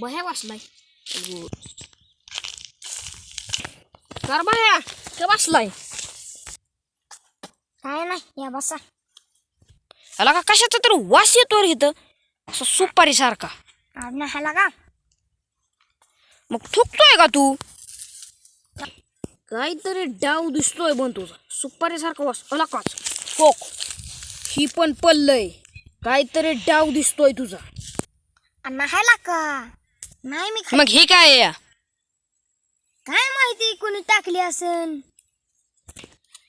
बह्या वाचलाय कर बाया के वाचलाय काय नाही या बसा याला का कशाचा तरी वास येतो रे इथं? असं सुपारी सारखा. आज नाही ह्याला का? मग थुकतोय का तू? काहीतरी डाव दिसतोय बन तुझा. सुपारी सारखा वास. अला काच. फोक. ही पण पल्लय. काहीतरी डाव दिसतोय तुझा. अण्णा ह्याला का नाही मी मग हे काय आहे या? काय माहिती कोणी टाकली असेल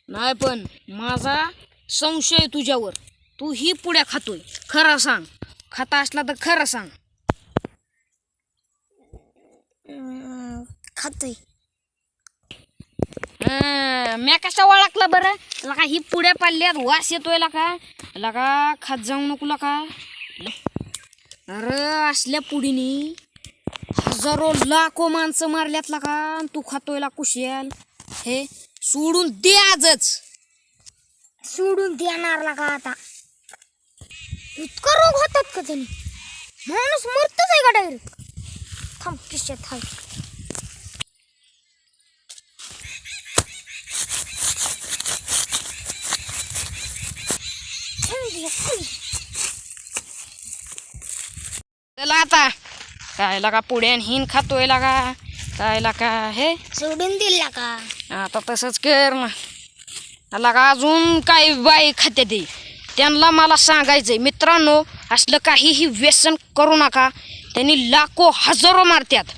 नाही पण माझा संशय तुझ्यावर. तू ही पुड्या खातोय. खरं सांग. खाता असला तर खरं सांग. अं, खातोय. म्या कशा ओळखला बरं? लका ही पुड्या पाडल्यात वास येतोय लका. लका खात जाऊ नको लका. अरे असल्या पुढीनी. हजारो लाखो माणसं मारल्यात का? अन तू खातोय ला हे सोडून दे आजच. सोडून देणार का आता? इतकं रोग होतात का त्यांनी? माणूस मरतच आहे का डायरेक्ट थांब किशात हाय. चला आता. काय लका पुड्यान हिन खातोय लका काय लका हे? सोडून दिला का आता तसंच कर ना. लगा अजून काय बाई खाते ते त्यांना मला सांगायचंय मित्रांनो असलं काहीही व्यसन करू नका. त्यांनी लाखो हजारो मारत्यात.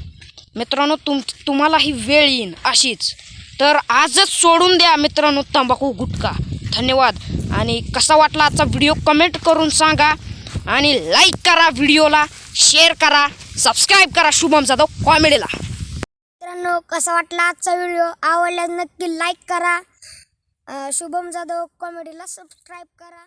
मित्रांनो तुम तुम्हाला ही वेळ येईन अशीच. तर आजच सोडून द्या मित्रांनो तंबाखू गुटखा. धन्यवाद. आणि कसा वाटला आजचा व्हिडिओ कमेंट करून सांगा. आणि लाईक करा व्हिडिओला शेअर करा सबस्क्राईब करा शुभम जाधव कॉमेडीला मित्रांनो कसा वाटला आजचा व्हिडिओ आवडल्यास नक्की लाईक करा. शुभम जाधव कॉमेडीला सबस्क्राईब करा.